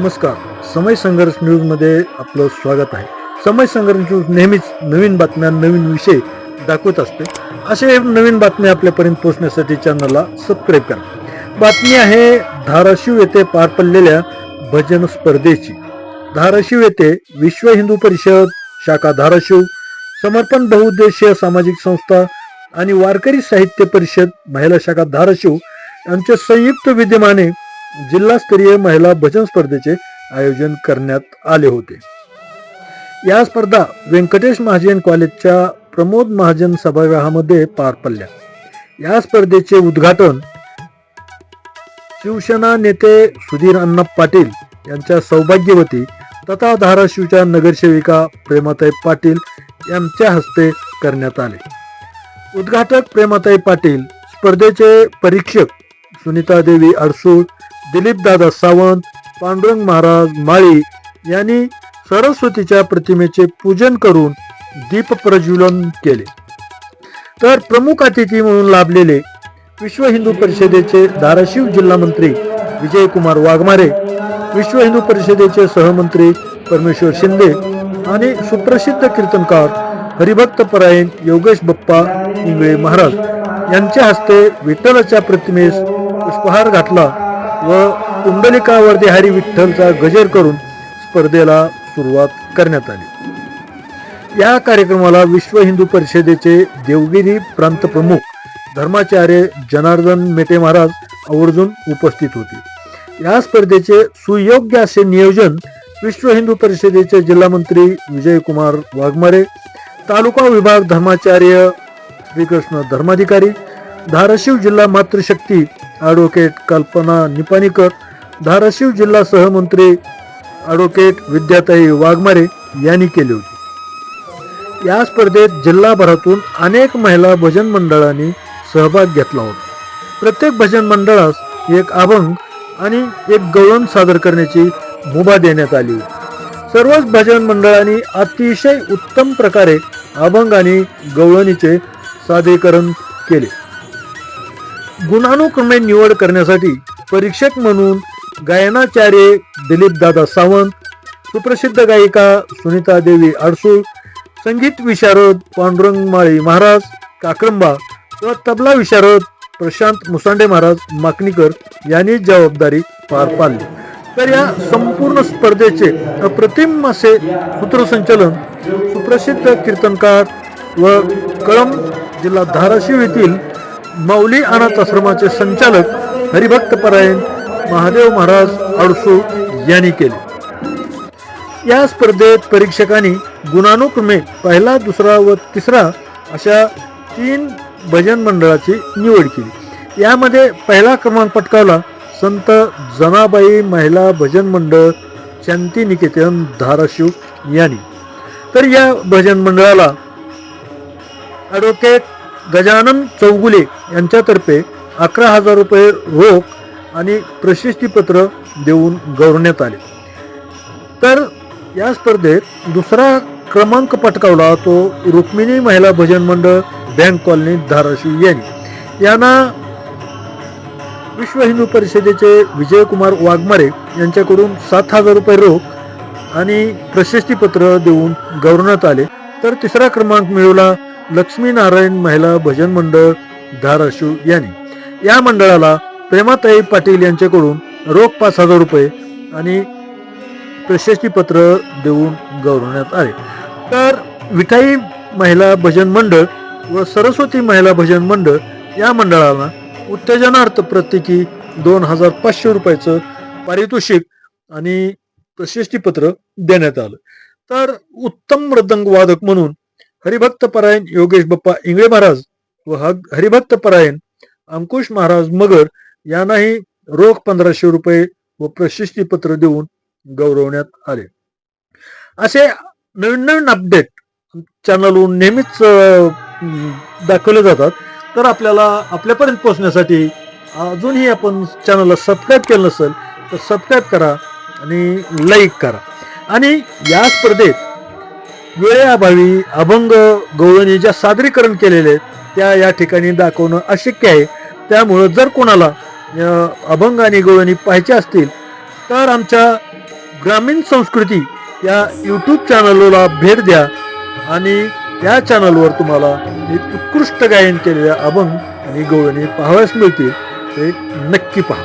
नमस्कार. समय संघर्ष न्यूजमध्ये आपलं स्वागत आहे. समय संघर्ष न्यूज नेहमीच नवीन बातम्या नवीन विषय दाखवत असते. असे नवीन बातम्या आपल्यापर्यंत पोहोचण्यासाठी चॅनलला सबस्क्राईब करा. बातमी आहे धाराशिव येथे पार पडलेल्या भजन स्पर्धेची. धाराशिव येथे विश्व हिंदू परिषद शाखा धाराशिव समर्पण बहुउद्देशीय सामाजिक संस्था आणि वारकरी साहित्य परिषद महिला शाखा धाराशिव यांच्या संयुक्त विद्यमाने जिल्हास्तरीय महिला भजन स्पर्धेचे आयोजन करण्यात आले होते. या स्पर्धा व्यंकटेश महाजन कॉलेजच्या प्रमोद महाजन सभागृहामध्ये पार पडल्या. या स्पर्धेचे उद्घाटन शिवसेना नेते सुधीर अण्णा पाटील यांच्या सौभाग्यवती तथा धाराशिवच्या नगरसेविका प्रेमाताई पाटील यांच्या हस्ते करण्यात आले. उद्घाटक प्रेमाताई पाटील स्पर्धेचे परीक्षक सुनीता देवी अडसूळ दिलीपदादा सावंत पांडुरंग महाराज माळी यांनी सरस्वतीच्या प्रतिमेचे पूजन करून दीप प्रज्वलन केले. तर प्रमुख अतिथी म्हणून लाभलेले विश्व हिंदू परिषदेचे धाराशिव जिल्हा मंत्री विजयकुमार वाघमारे विश्व हिंदू परिषदेचे सहमंत्री परमेश्वर शिंदे आणि सुप्रसिद्ध कीर्तनकार हरिभक्त परायण योगेश बप्पा इंगळे महाराज यांच्या हस्ते विठ्ठलाच्या प्रतिमेस पुष्पहार घातला. व कुंडलिकावरती हरी विठ्ठलचा गजर करून स्पर्धेला सुरुवात करण्यात आली. या कार्यक्रमाला विश्व हिंदू परिषदेचे देवगिरी प्रांत प्रमुख धर्माचार्य जनार्दन मेटे महाराज आवर्जून उपस्थित होते. या स्पर्धेचे सुयोग्य असे नियोजन विश्व हिंदू परिषदेचे जिल्हा मंत्री विजयकुमार वाघमारे तालुका विभाग धर्माचार्य श्रीकृष्ण धर्माधिकारी धाराशिव जिल्हा मातृशक्ती ॲडव्होकेट कल्पना निपाणीकर धाराशिव जिल्हा सहमंत्री ॲडव्होकेट विद्याताई वाघमारे यांनी केली होती. या स्पर्धेत जिल्हाभरातून अनेक महिला भजन मंडळांनी सहभाग घेतला होता. प्रत्येक भजन मंडळास एक अभंग आणि एक गवळण सादर करण्याची मुभा देण्यात आली होती. सर्वच भजन मंडळांनी अतिशय उत्तम प्रकारे अभंग आणि गवळणीचे सादरीकरण केले. गुणानुक्रमे निवड करण्यासाठी परीक्षक म्हणून गायनाचार्य दिलीप दादा सावंत सुप्रसिद्ध गायिका सुनीता देवी आडसूळ संगीत विशारद पांडुरंग माळी महाराज काक्रंबा व तबला विशारद प्रशांत मुसांडे महाराज माकणीकर यांनी जबाबदारी पार पाडली. तर या संपूर्ण स्पर्धेचे अप्रतिम असे सूत्रसंचलन सुप्रसिद्ध कीर्तनकार व कळम जिल्हा धाराशिव येथील माऊली अनाथ आश्रमाचे संचालक हरिभक्त परायण महादेव महाराज अडसू यांनी केले. या स्पर्धेत परीक्षकांनी गुणानुक्रमे पहिला दुसरा व तिसरा अशा तीन भजन मंडळाची निवड केली. यामध्ये पहिला क्रमांक पटकावला संत जनाबाई महिला भजन मंडळ शांती निकेतन धाराशिव यांनी. तर या भजन मंडळाला ॲडव्होकेट गजानन चौगुले यांच्यातर्फे अकरा हजार रुपये रोख आणि प्रशस्तीपत्र देऊन गौरवण्यात आले. तर या स्पर्धेत दुसरा क्रमांक पटकावला तो रुक्मिणी महिला भजन मंडळ बँक कॉलनी धाराशिव यांनी यांना विश्व हिंदू परिषदेचे विजयकुमार वाघमारे यांच्याकडून सात हजार रुपये रोख आणि प्रशस्तीपत्र देऊन गौरवण्यात आले. तर तिसरा क्रमांक मिळवला लक्ष्मीनारायण महिला भजन मंडळ धाराशिव यांनी. या मंडळाला प्रेमाताई पाटील यांच्याकडून रोख पाच हजार रुपये आणि प्रशस्तीपत्र देऊन गौरवण्यात आले. तर विठाई महिला भजन मंडळ व सरस्वती महिला भजन मंडळ या मंडळाला उत्तेजनार्थ प्रत्येकी दोन हजार पाचशे रुपयाचं पारितोषिक आणि प्रशस्तीपत्र देण्यात आलं. तर उत्तम मृदंग वादक म्हणून हरिभक्त परायण योगेश बप्पा इंगळे महाराज व हरिभक्त परायण अंकुश महाराज मगर यांनाही रोख पंधराशे रुपये व प्रशस्तीपत्र देऊन गौरवण्यात आले. असे नवीन नवीन अपडेट चॅनलवरून नेहमीच दाखवले जातात. तर आपल्याला आपल्यापर्यंत पोहोचण्यासाठी अजूनही आपण चॅनलला सबस्क्राईब केलं नसेल तर सबस्क्राईब करा आणि लाईक करा. आणि या स्पर्धेत वेळेअभावी अभंग गवळणी ज्या सादरीकरण केलेले आहेत त्या या ठिकाणी दाखवणं अशक्य आहे. त्यामुळं जर कोणाला अभंग आणि गवळणी पाहायचे असतील तर आमच्या ग्रामीण संस्कृती या यूट्यूब चॅनलला भेट द्या आणि या चॅनलवर तुम्हाला एक उत्कृष्ट गायन केलेल्या अभंग आणि गवळणी पाहावयास मिळतील ते नक्की पहा.